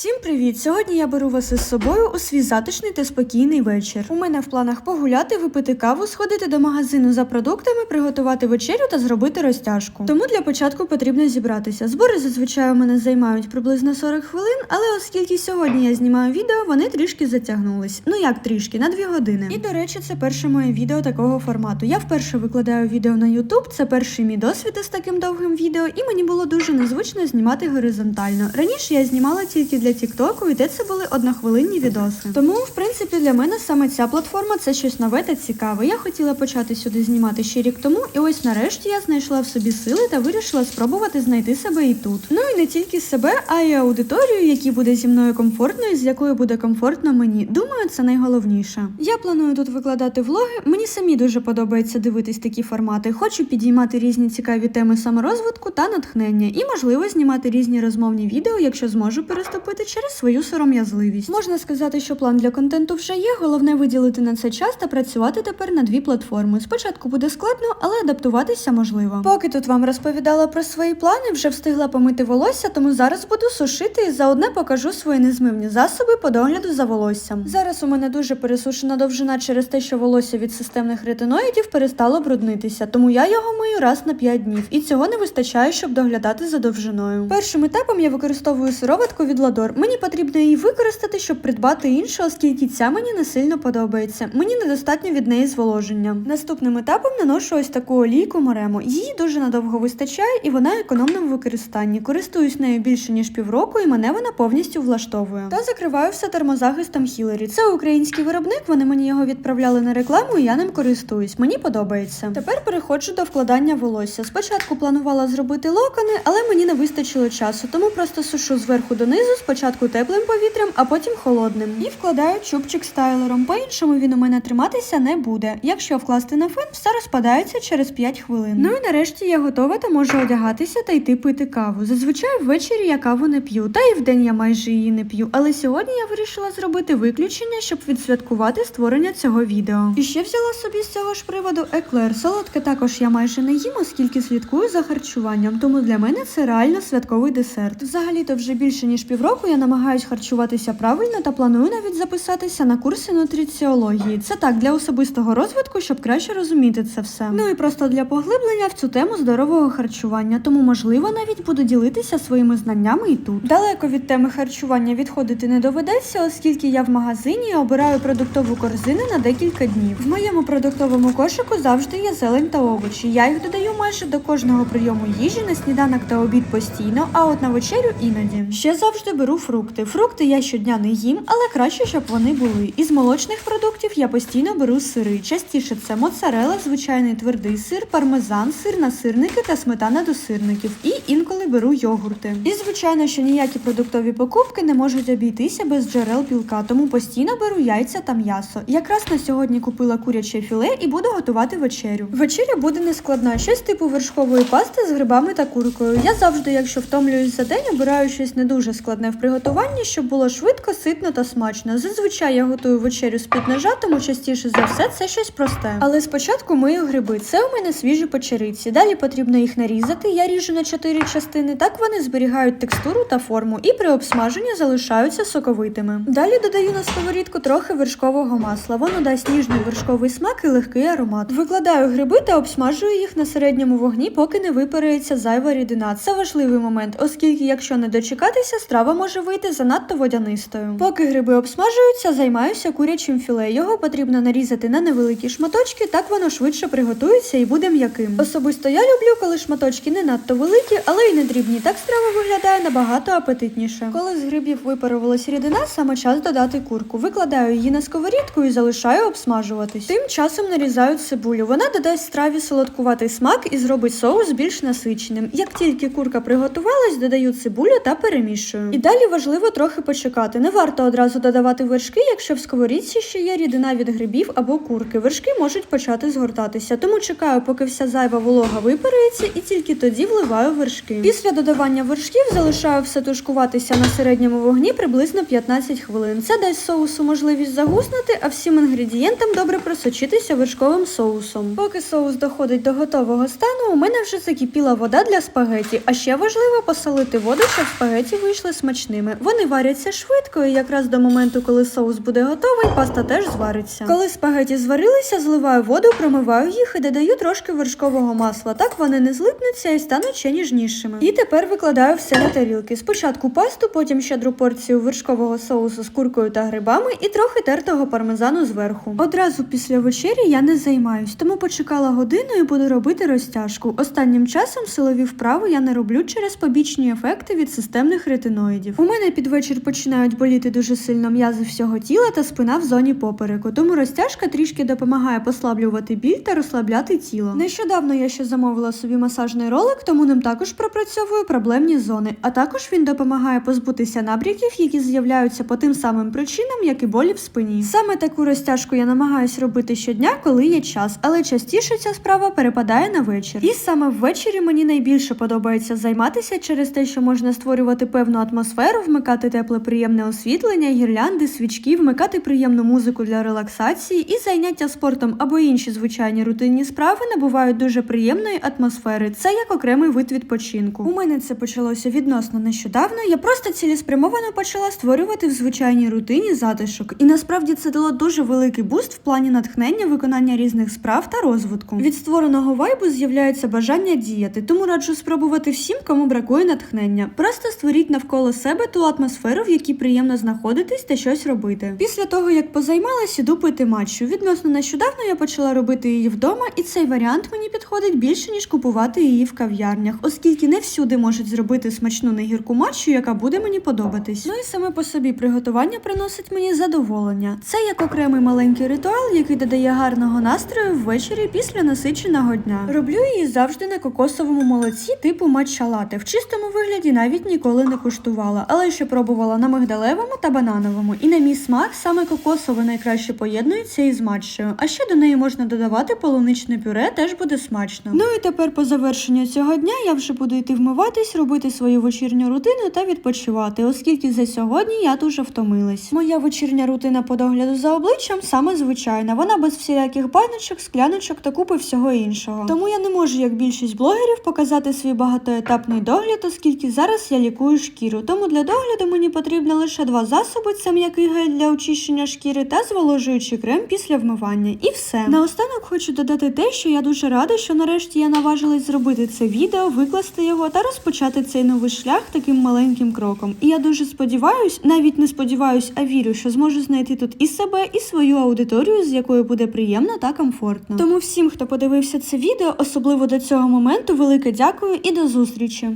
Всім привіт! Сьогодні я беру вас із собою у свій затишний та спокійний вечір. У мене в планах погуляти, випити каву, сходити до магазину за продуктами, приготувати вечерю та зробити розтяжку. Тому для початку потрібно зібратися. Збори зазвичай у мене займають приблизно 40 хвилин, але оскільки сьогодні я знімаю відео, вони трішки затягнулись. Ну як трішки, на 2 години. І до речі, це перше моє відео такого формату. Я вперше викладаю відео на YouTube, це перший мій досвід із таким довгим відео, і мені було дуже незвично знімати горизонтально. Раніше я знімала тільки для Тіктоку, і де це були однохвилинні відоси. Тому, в принципі, для мене саме ця платформа це щось нове та цікаве. Я хотіла почати сюди знімати ще рік тому, і ось нарешті я знайшла в собі сили та вирішила спробувати знайти себе і тут. Ну і не тільки себе, а й аудиторію, якій буде зі мною комфортно і з якою буде комфортно мені. Думаю, це найголовніше. Я планую тут викладати влоги. Мені самі дуже подобається дивитись такі формати. Хочу підіймати різні цікаві теми саморозвитку та натхнення, і можливо знімати різні розмовні відео, якщо зможу переступити через свою сором'язливість. Можна сказати, що план для контенту вже є. Головне виділити на це час та працювати тепер на дві платформи. Спочатку буде складно, але адаптуватися можливо. Поки тут вам розповідала про свої плани, вже встигла помити волосся, тому зараз буду сушити і заодне покажу свої незмивні засоби по догляду за волоссям. Зараз у мене дуже пересушена довжина через те, що волосся від системних ретиноїдів перестало бруднитися, тому я його мию раз на 5 днів, і цього не вистачає, щоб доглядати за довжиною. Першим етапом я використовую сироватку від Ладор. Мені потрібно її використати, щоб придбати іншу, оскільки ця мені не сильно подобається. Мені недостатньо від неї зволоження. Наступним етапом наношу ось таку олійку Моремо. Її дуже надовго вистачає, і вона економна в використанні. Користуюсь нею більше ніж півроку, і мене вона повністю влаштовує. Та закриваю все термозахистом Хілері. Це український виробник. Вони мені його відправляли на рекламу, і я ним користуюсь. Мені подобається. Тепер переходжу до вкладання волосся. Спочатку планувала зробити локони, але мені не вистачило часу, тому просто сушу зверху донизу, спочатку теплим повітрям, а потім холодним. І вкладаю чубчик стайлером. По-іншому він у мене триматися не буде. Якщо вкласти на фен, все розпадається через 5 хвилин. Ну і нарешті я готова та можу одягатися та йти пити каву. Зазвичай ввечері я каву не п'ю, та і вдень я майже її не п'ю. Але сьогодні я вирішила зробити виключення, щоб відсвяткувати створення цього відео. І ще взяла собі з цього ж приводу еклер. Солодке також я майже не їм, оскільки слідкую за харчуванням. Тому для мене це реально святковий десерт. Взагалі-то вже більше ніж півроку я намагаюсь харчуватися правильно та планую навіть записатися на курси нутриціології. Це так для особистого розвитку, щоб краще розуміти це все. Ну і просто для поглиблення в цю тему здорового харчування. Тому можливо навіть буду ділитися своїми знаннями і тут. Далеко від теми харчування відходити не доведеться, оскільки я в магазині обираю продуктову корзину на декілька днів. В моєму продуктовому кошику завжди є зелень та овочі. Я їх додаю майже до кожного прийому їжі на сніданок та обід постійно, а от на вечерю іноді. Ще завжди беру фрукти. Фрукти я щодня не їм, але краще, щоб вони були. Із молочних продуктів я постійно беру сири. Частіше це моцарела, звичайний твердий сир, пармезан, сир на сирники та сметана до сирників. І інколи беру йогурти. І звичайно, що ніякі продуктові покупки не можуть обійтися без джерел білка, тому постійно беру яйця та м'ясо. Якраз на сьогодні купила куряче філе і буду готувати вечерю. Вечеря буде нескладна, щось типу вершкової пасти з грибами та куркою. Я завжди, якщо втомлююсь за день, обираю щось не дуже складне в приготуванні, щоб було швидко, ситно та смачно. Зазвичай я готую вечерю з підножа, тому частіше за все це щось просте. Але спочатку мию гриби. Це у мене свіжі печериці. Далі потрібно їх нарізати. Я ріжу на чотири частини. Так вони зберігають текстуру та форму і при обсмаженні залишаються соковитими. Далі додаю на сковорідку трохи вершкового масла. Воно дасть ніжний вершковий смак і легкий аромат. Викладаю гриби та обсмажую їх на середньому вогні, поки не випарується зайва рідина. Це важливий момент, оскільки, якщо не дочекатися, страва може вийти занадто водянистою. Поки гриби обсмажуються, займаюся курячим філе. Його потрібно нарізати на невеликі шматочки, так воно швидше приготується і буде м'яким. Особисто я люблю, коли шматочки не надто великі, але й не дрібні. Так страва виглядає набагато апетитніше. Коли з грибів випарувалась рідина, саме час додати курку. Викладаю її на сковорідку і залишаю обсмажуватись. Тим часом нарізаю цибулю. Вона додасть страві солодкуватий смак і зробить соус більш насиченим. Як тільки курка приготувалась, додаю цибулю та перемішую. І далі важливо трохи почекати. Не варто одразу додавати вершки, якщо в сковорідці ще є рідина від грибів або курки. Вершки можуть почати згортатися, тому чекаю, поки вся зайва волога випарується, і тільки тоді вливаю вершки. Після додавання вершків залишаю все тушкуватися на середньому вогні приблизно 15 хвилин. Це дасть соусу можливість загуснути, а всім інгредієнтам добре просочитися вершковим соусом. Поки соус доходить до готового стану, у мене вже закипіла вода для спагеті, а ще важливо посолити воду, щоб спагеті вийшли смачними. Смачними. Вони варяться швидко, і якраз до моменту, коли соус буде готовий, паста теж звариться. Коли спагеті зварилися, зливаю воду, промиваю їх і додаю трошки вершкового масла. Так вони не злипнуться і стануть ще ніжнішими. І тепер викладаю все на тарілки. Спочатку пасту, потім щедру порцію вершкового соусу з куркою та грибами і трохи тертого пармезану зверху. Одразу після вечері я не займаюсь, тому почекала годину і буду робити розтяжку. Останнім часом силові вправи я не роблю через побічні ефекти від системних ретиноїдів. У мене під вечір починають боліти дуже сильно м'язи всього тіла та спина в зоні попереку, тому розтяжка трішки допомагає послаблювати біль та розслабляти тіло. Нещодавно я ще замовила собі масажний ролик, тому ним також пропрацьовую проблемні зони. А також він допомагає позбутися набряків, які з'являються по тим самим причинам, як і болі в спині. Саме таку розтяжку я намагаюсь робити щодня, коли є час, але частіше ця справа перепадає на вечір. І саме ввечері мені найбільше подобається займатися через те, що можна створювати певну атмосферу, вмикати тепле приємне освітлення, гірлянди, свічки, вмикати приємну музику для релаксації і заняття спортом або інші звичайні рутинні справи набувають дуже приємної атмосфери. Це як окремий вид відпочинку. У мене це почалося відносно нещодавно. Я просто цілеспрямовано почала створювати в звичайній рутині затишок. І насправді це дало дуже великий буст в плані натхнення, виконання різних справ та розвитку. Від створеного вайбу з'являється бажання діяти, тому раджу спробувати всім, кому бракує натхнення. Просто створіть навколо себе ту атмосферу, в якій приємно знаходитись та щось робити. Після того, як позаймалась, іду пити матчу. Відносно нещодавно я почала робити її вдома, і цей варіант мені підходить більше ніж купувати її в кав'ярнях, оскільки не всюди можуть зробити смачну негірку матчу, яка буде мені подобатись. Ну і саме по собі приготування приносить мені задоволення. Це як окремий маленький ритуал, який додає гарного настрою ввечері після насиченого дня. Роблю її завжди на кокосовому молоці типу матча лате. В чистому вигляді навіть ніколи не куштувала, але ще пробувала на мигдалевому та банановому. І на мій смак саме кокосове найкраще поєднується із матчею. А ще до неї можна додавати полуничне пюре, теж буде смачно. Ну і тепер по завершенню цього дня я вже буду йти вмиватись, робити свою вечірню рутину та відпочивати, оскільки за сьогодні я дуже втомилась. Моя вечірня рутина по догляду за обличчям саме звичайна. Вона без всіляких баночок, скляночок та купи всього іншого. Тому я не можу, як більшість блогерів, показати свій багатоетапний догляд, оскільки зараз я лікую шкіру. Тому для догляду мені потрібно лише два засоби: це м'який гель для очищення шкіри та зволожуючий крем після вмивання. І все. Наостанок хочу додати те, що я дуже рада, що нарешті я наважилась зробити це відео, викласти його та розпочати цей новий шлях таким маленьким кроком. І я дуже сподіваюсь, навіть не сподіваюсь, а вірю, що зможу знайти тут і себе, і свою аудиторію, з якою буде приємно та комфортно. Тому всім, хто подивився це відео, особливо до цього моменту, велике дякую і до зустрічі.